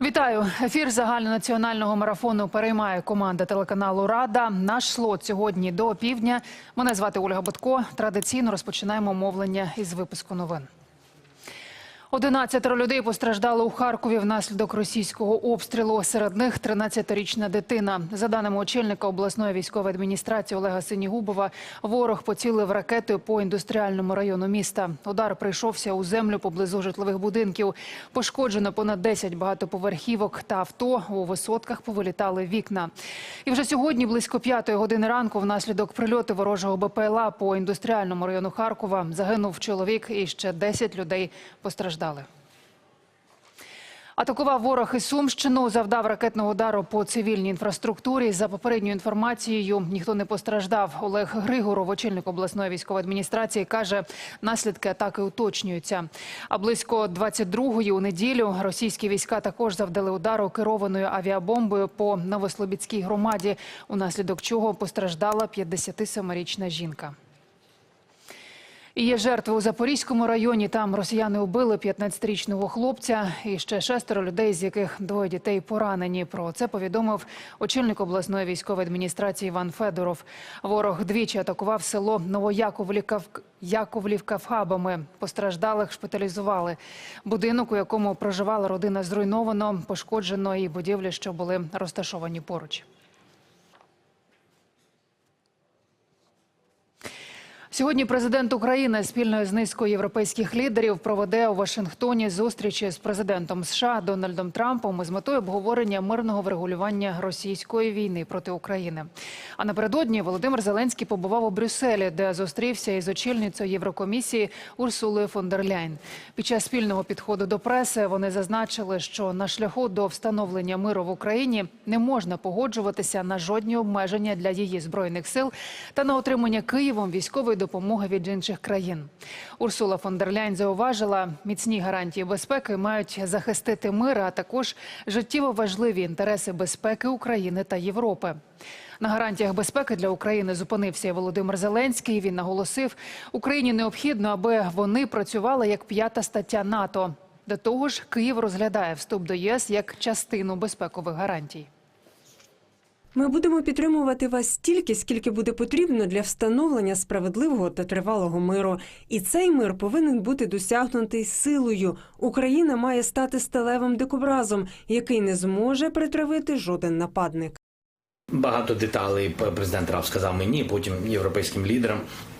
Вітаю! Ефір загальнонаціонального марафону переймає команда телеканалу Рада. Наш слот сьогодні до півдня. Мене звати Ольга Батко. Традиційно розпочинаємо мовлення із випуску новин. 11 людей постраждали у Харкові внаслідок російського обстрілу. Серед них 13-річна дитина. За даними очільника обласної військової адміністрації Олега Синігубова, ворог поцілив ракетою по індустріальному району міста. Удар прийшовся у землю поблизу житлових будинків. Пошкоджено понад 10 багатоповерхівок та авто. У висотках повилітали вікна. І вже сьогодні, близько п'ятої години ранку, внаслідок прильоту ворожого БПЛА по індустріальному району Харкова загинув чоловік і ще 10 людей постраждали. Атакував ворог із Сумщину, завдав ракетного удару по цивільній інфраструктурі. За попередньою інформацією, ніхто не постраждав. Олег Григоров, очільник обласної військової адміністрації, каже, наслідки атаки уточнюються. А близько 22-ї у неділю російські війська також завдали удару керованою авіабомбою по Новослобідській громаді, унаслідок чого постраждала 57-річна жінка. Є жертви у Запорізькому районі. Там росіяни убили 15-річного хлопця і ще шестеро людей, з яких двоє дітей поранені. Про це повідомив очільник обласної військової адміністрації Іван Федоров. Ворог двічі атакував село Новояковлівка Яковлівка. Постраждалих шпиталізували. Будинок, у якому проживала родина, зруйновано, пошкоджено і будівлі, що були розташовані поруч. Сьогодні президент України спільно з низкою європейських лідерів проведе у Вашингтоні зустрічі з президентом США Дональдом Трампом із метою обговорення мирного врегулювання російської війни проти України. А напередодні Володимир Зеленський побував у Брюсселі, де зустрівся із очільницею Єврокомісії Урсулою фон дер Ляйн. Під час спільного підходу до преси вони зазначили, що на шляху до встановлення миру в Україні не можна погоджуватися на жодні обмеження для її збройних сил та на отримання Києвом військової допомоги від інших країн. Урсула фон дер Ляйн зауважила, міцні гарантії безпеки мають захистити мир, а також життєво важливі інтереси безпеки України та Європи. На гарантіях безпеки для України зупинився Володимир Зеленський. Він наголосив, Україні необхідно, аби вони працювали як п'ята стаття НАТО. До того ж, Київ розглядає вступ до ЄС як частину безпекових гарантій. Ми будемо підтримувати вас стільки, скільки буде потрібно для встановлення справедливого та тривалого миру. І цей мир повинен бути досягнутий силою. Україна має стати сталевим дикобразом, який не зможе притравити жоден нападник. Багато деталей президент Рав сказав мені, потім європейським лідерам.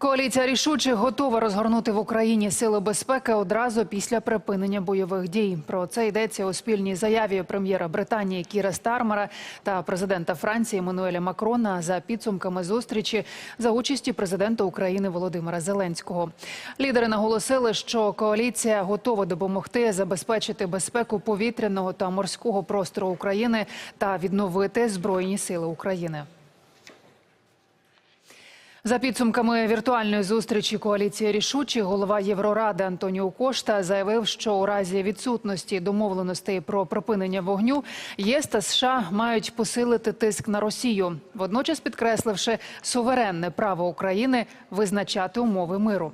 Коаліція рішучих готова розгорнути в Україні сили безпеки одразу після припинення бойових дій. Про це йдеться у спільній заяві прем'єра Британії Кіра Стармера та президента Франції Еммануеля Макрона за підсумками зустрічі за участі президента України Володимира Зеленського. Лідери наголосили, що коаліція готова допомогти забезпечити безпеку повітряного та морського простору України та відновити збройні сили України. За підсумками віртуальної зустрічі коаліції рішучі голова Євроради Антоніо Кошта заявив, що у разі відсутності домовленостей про припинення вогню ЄС та США мають посилити тиск на Росію, водночас підкресливши суверенне право України визначати умови миру.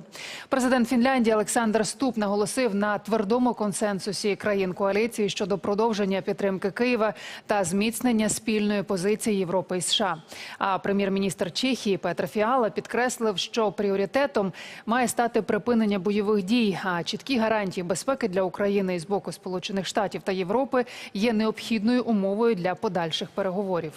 Президент Фінляндії Олександр Ступ наголосив на твердому консенсусі країн коаліції щодо продовження підтримки Києва та зміцнення спільної позиції Європи і США. А прем'єр-міністр Чехії Петр Фіал підкреслив, що пріоритетом має стати припинення бойових дій. А чіткі гарантії безпеки для України із боку Сполучених Штатів та Європи є необхідною умовою для подальших переговорів.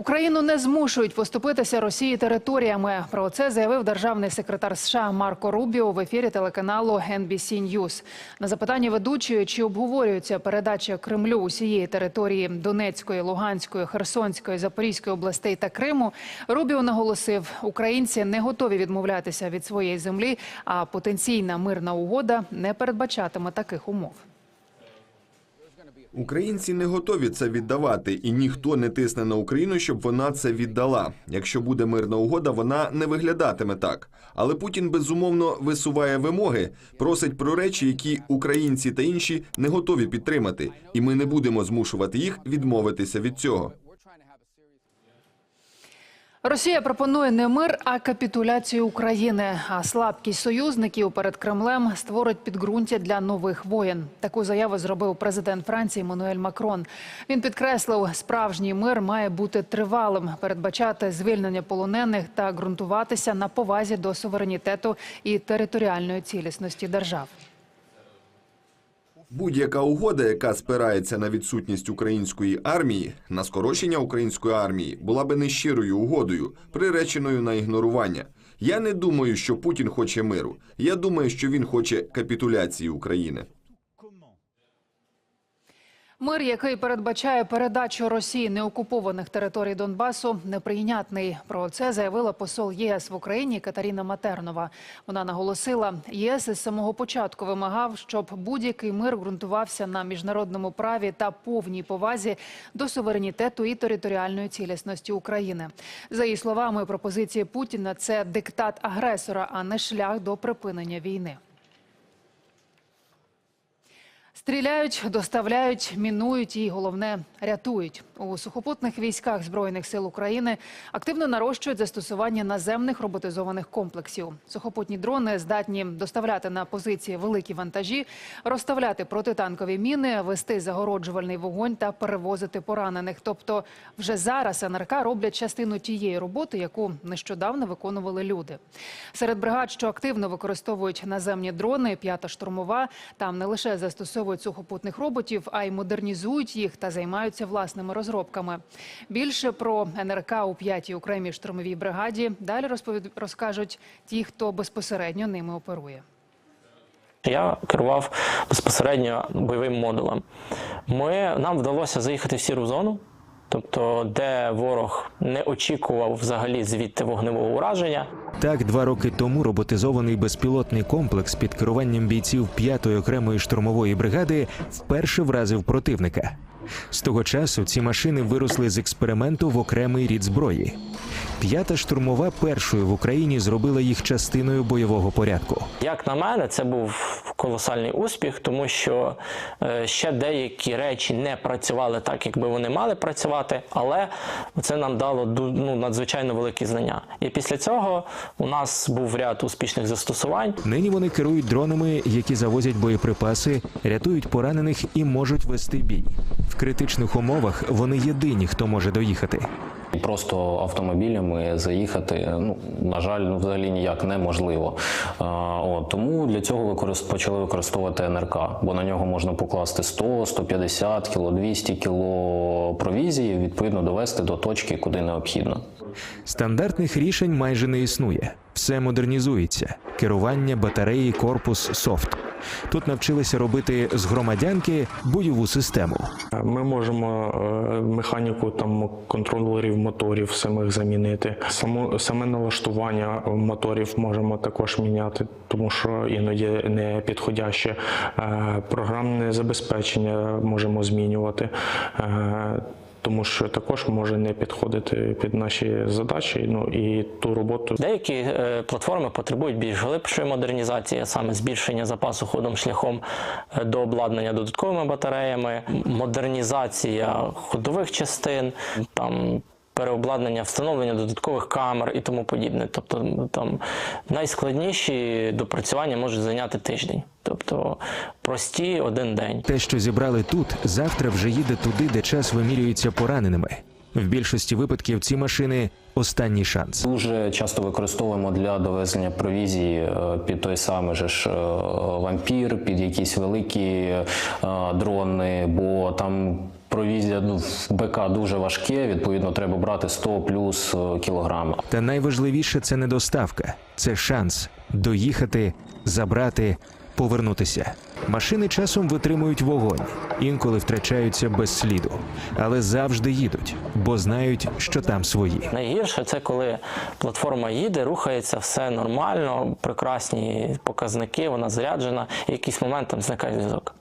Україну не змушують поступитися Росії територіями. Про це заявив державний секретар США Марко Рубіо в ефірі телеканалу NBC News. На запитання ведучої, чи обговорюється передача Кремлю усієї території Донецької, Луганської, Херсонської, Запорізької областей та Криму, Рубіо наголосив, українці не готові відмовлятися від своєї землі, а потенційна мирна угода не передбачатиме таких умов. Українці не готові це віддавати, і ніхто не тисне на Україну, щоб вона це віддала. Якщо буде мирна угода, вона не виглядатиме так. Але Путін безумовно висуває вимоги, просить про речі, які українці та інші не готові підтримати, і ми не будемо змушувати їх відмовитися від цього. Росія пропонує не мир, а капітуляцію України. А слабкість союзників перед Кремлем створить підґрунтя для нових воєн. Таку заяву зробив президент Франції Мануель Макрон. Він підкреслив, справжній мир має бути тривалим, передбачати звільнення полонених та ґрунтуватися на повазі до суверенітету і територіальної цілісності держав. Будь-яка угода, яка спирається на відсутність української армії, на скорочення української армії, була би нещирою угодою, приреченою на ігнорування. Я не думаю, що Путін хоче миру. Я думаю, що він хоче капітуляції України. Мир, який передбачає передачу Росії неокупованих територій Донбасу, неприйнятний. Про це заявила посол ЄС в Україні Катаріна Матернова. Вона наголосила, ЄС із самого початку вимагав, щоб будь-який мир ґрунтувався на міжнародному праві та повній повазі до суверенітету і територіальної цілісності України. За її словами, пропозиції Путіна це диктат агресора, а не шлях до припинення війни. Стріляють, доставляють, мінують і головне рятують у сухопутних військах збройних сил України. Активно нарощують застосування наземних роботизованих комплексів. Сухопутні дрони здатні доставляти на позиції великі вантажі, розставляти протитанкові міни, вести загороджувальний вогонь та перевозити поранених. Тобто, вже зараз НРК роблять частину тієї роботи, яку нещодавно виконували люди. Серед бригад, що активно використовують наземні дрони, п'ята штурмова там не лише застосовують сухопутних роботів, а й модернізують їх та займаються власними розробками. Більше про НРК у п'ятій окремій штурмовій бригаді далі розповід... розкажуть ті, хто безпосередньо ними оперує. Я керував безпосередньо бойовим модулем. Ми, нам вдалося заїхати в сіру зону, тобто де ворог не очікував взагалі звідти вогневого ураження. Так, два роки тому роботизований безпілотний комплекс під керуванням бійців 5-ї окремої штурмової бригади вперше вразив противника. З того часу ці машини виросли з експерименту в окремий рід зброї. П'ята штурмова першою в Україні зробила їх частиною бойового порядку. Як на мене, це був колосальний успіх, тому що е, ще деякі речі не працювали так, як би вони мали працювати, але це нам дало ну, надзвичайно великі знання. І після цього у нас був ряд успішних застосувань. Нині вони керують дронами, які завозять боєприпаси, рятують поранених і можуть вести бій. В критичних умовах вони єдині, хто може доїхати. Просто автомобілями заїхати, ну на жаль, ну взагалі ніяк неможливо. А, от, тому для цього використ... почали використовувати НРК, бо на нього можна покласти 100, 150 кіло, 200 кіло провізії, відповідно довести до точки, куди необхідно. Стандартних рішень майже не існує. Все модернізується: керування, батареї, корпус, софт. Тут навчилися робити з громадянки бойову систему. Ми можемо е, механіку там контролерів моторів самих замінити. Само саме налаштування моторів можемо також міняти, тому що іноді не підходяще. Е, Програмне забезпечення можемо змінювати. Тому що також може не підходити під наші задачі, ну і ту роботу, Деякі е, платформи потребують більш глибшої модернізації, саме збільшення запасу ходом шляхом е, до обладнання додатковими батареями, модернізація ходових частин, там. Переобладнання, встановлення додаткових камер і тому подібне. Тобто там найскладніші допрацювання можуть зайняти тиждень, тобто прості один день. Те, що зібрали тут, завтра вже їде туди, де час вимірюється пораненими. В більшості випадків ці машини останній шанс. Дуже часто використовуємо для довезення провізії е, під той самий же ж е, вампір, під якісь великі е, дрони, бо там. Провізія ну, в БК дуже важке, відповідно, треба брати 100 плюс кілограм. Та найважливіше це не доставка, це шанс доїхати, забрати, повернутися. Машини часом витримують вогонь, інколи втрачаються без сліду, але завжди їдуть, бо знають, що там свої. Найгірше це коли платформа їде, рухається, все нормально, прекрасні показники, вона заряджена, і якийсь момент там зникає зв'язок.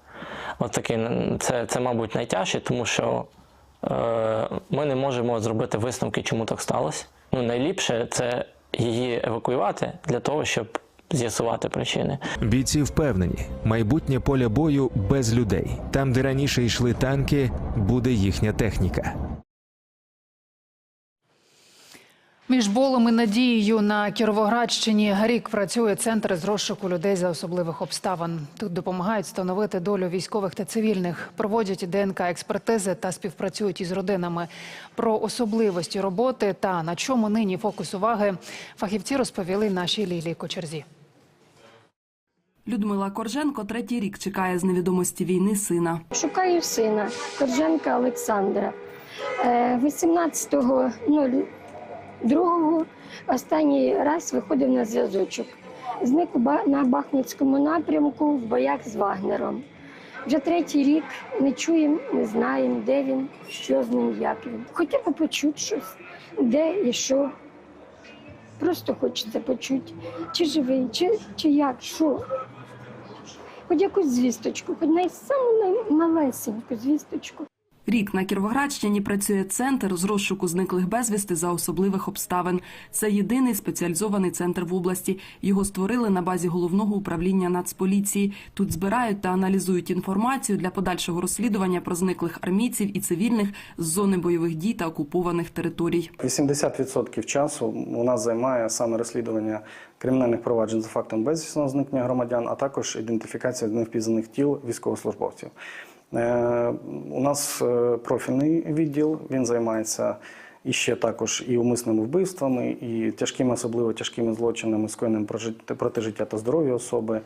От такий, це, це, мабуть, найтяжче, тому що е, ми не можемо зробити висновки, чому так сталося. Ну, найліпше це її евакуювати для того, щоб з'ясувати причини. Бійці впевнені, майбутнє поля бою без людей. Там, де раніше йшли танки, буде їхня техніка. Між болем і надією на Кіровоградщині рік працює центр з розшуку людей за особливих обставин. Тут допомагають встановити долю військових та цивільних, проводять ДНК експертизи та співпрацюють із родинами. Про особливості роботи та на чому нині фокус уваги фахівці розповіли нашій Лілії Кочерзі. Людмила Корженко третій рік чекає з невідомості війни сина. Шукаю сина Корженка Олександра. Е, 18.02 останній раз виходив на зв'язочок. Зник на Бахмутському напрямку в боях з Вагнером. Вже третій рік не чуємо, не знаємо, де він, що з ним, як він. Хоча б почути щось, де і що. Просто хочеться почути, чи живий, чи, чи як, що. Хоч якусь звісточку, хоч най саму малесеньку звісточку. Рік на Кіровоградщині працює центр з розшуку зниклих безвісти за особливих обставин. Це єдиний спеціалізований центр в області. Його створили на базі головного управління Нацполіції. Тут збирають та аналізують інформацію для подальшого розслідування про зниклих армійців і цивільних з зони бойових дій та окупованих територій. 80% часу у нас займає саме розслідування кримінальних проваджень за фактом безвісного зникнення громадян, а також ідентифікація невпізнаних тіл військовослужбовців. Е, У нас е, профільний відділ, він займається і ще також і умисними вбивствами, і тяжкими, особливо тяжкими злочинами, скоєним проти життя та здоров'я особи.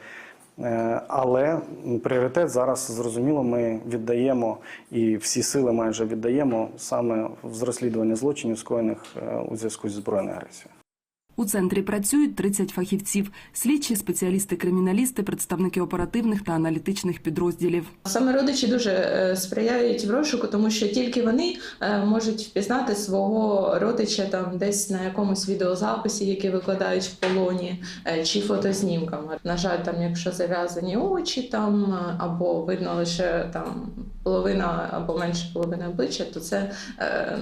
Е, Але пріоритет зараз зрозуміло, ми віддаємо і всі сили майже віддаємо саме з розслідування злочинів, скоєних у зв'язку зі збройною агресією. У центрі працюють 30 фахівців: слідчі, спеціалісти, криміналісти, представники оперативних та аналітичних підрозділів. Саме родичі дуже е, сприяють в розшуку, тому що тільки вони е, можуть впізнати свого родича там десь на якомусь відеозаписі, який викладають в полоні, е, чи фотознімками. На жаль, там, якщо зав'язані очі, там або видно лише там половина або менше половини обличчя, то це е,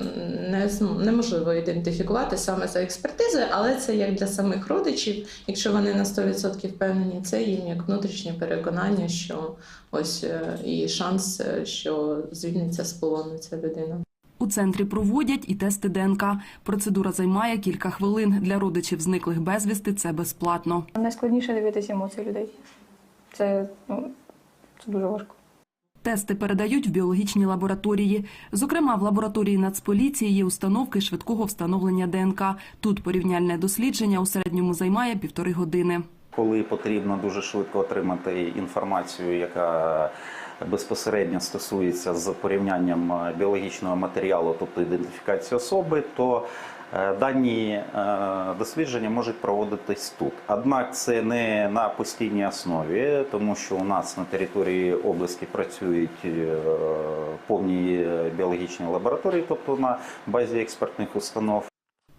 не неможливо ідентифікувати саме за експертизою, але це як для самих родичів, якщо вони на 100% впевнені, це їм як внутрішнє переконання, що ось е, і шанс, е, що звільниться з полону ця людина. У центрі проводять і тести ДНК. Процедура займає кілька хвилин. Для родичів зниклих безвісти це безплатно. Найскладніше дивитися емоції людей. Це, ну, це дуже важко. Тести передають в біологічні лабораторії. Зокрема, в лабораторії Нацполіції є установки швидкого встановлення ДНК. Тут порівняльне дослідження у середньому займає півтори години. коли потрібно дуже швидко отримати інформацію, яка безпосередньо стосується з порівнянням е, біологічного матеріалу, тобто ідентифікації особи, то дані е, дослідження можуть проводитись тут. Однак це не на постійній основі, тому що у нас на території області працюють е, повні е, біологічні лабораторії, тобто на базі експертних установ.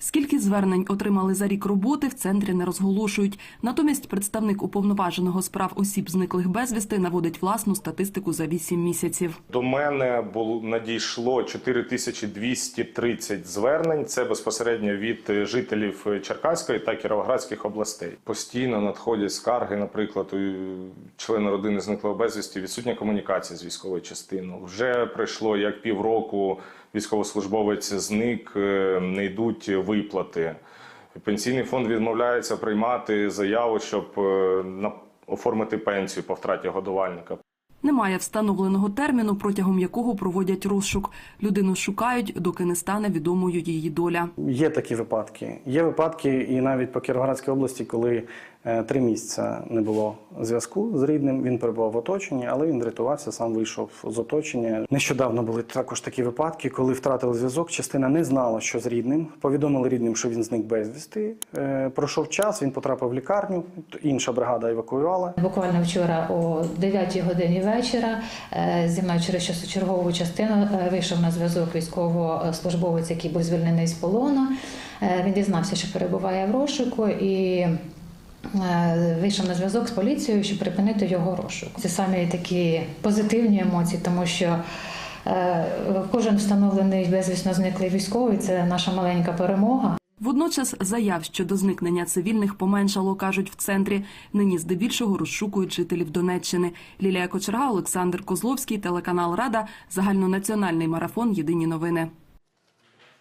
Скільки звернень отримали за рік роботи, в центрі не розголошують. Натомість представник уповноваженого справ осіб зниклих безвісти наводить власну статистику за 8 місяців. До мене було надійшло 4230 звернень. Це безпосередньо від е, жителів Черкаської та Кіровоградських областей. Постійно надходять скарги, наприклад, у члена родини зниклого безвісті, відсутня комунікація з військовою частиною. Вже пройшло як півроку. Військовослужбовець зник, е, не йдуть виплати. Пенсійний фонд відмовляється приймати заяву, щоб е, оформити пенсію по втраті годувальника. Немає встановленого терміну, протягом якого проводять розшук. Людину шукають, доки не стане відомою її доля. Є такі випадки. Є випадки і навіть по Кіровоградській області, коли е, три місяці не було зв'язку з рідним. Він перебував в оточенні, але він врятувався, сам вийшов з оточення. Нещодавно були також такі випадки, коли втратили зв'язок. Частина не знала, що з рідним. Повідомили рідним, що він зник безвісти. Е, Пройшов час, він потрапив в лікарню. Інша бригада евакуювала. Буквально вчора о 9 годині вечора е, зі мною через часу чергову частину е, вийшов на зв'язок військовослужбовець, який був звільнений з полону. Е, Він дізнався, що перебуває в розшуку, і вийшов на зв'язок з поліцією, щоб припинити його розшук. Це самі такі позитивні емоції, тому що кожен встановлений безвісно зниклий військовий це наша маленька перемога. Водночас заяв щодо зникнення цивільних поменшало, кажуть в центрі. Нині здебільшого розшукують жителів Донеччини. Лілія Кочерга, Олександр Козловський, телеканал Рада, загальнонаціональний марафон. Єдині новини.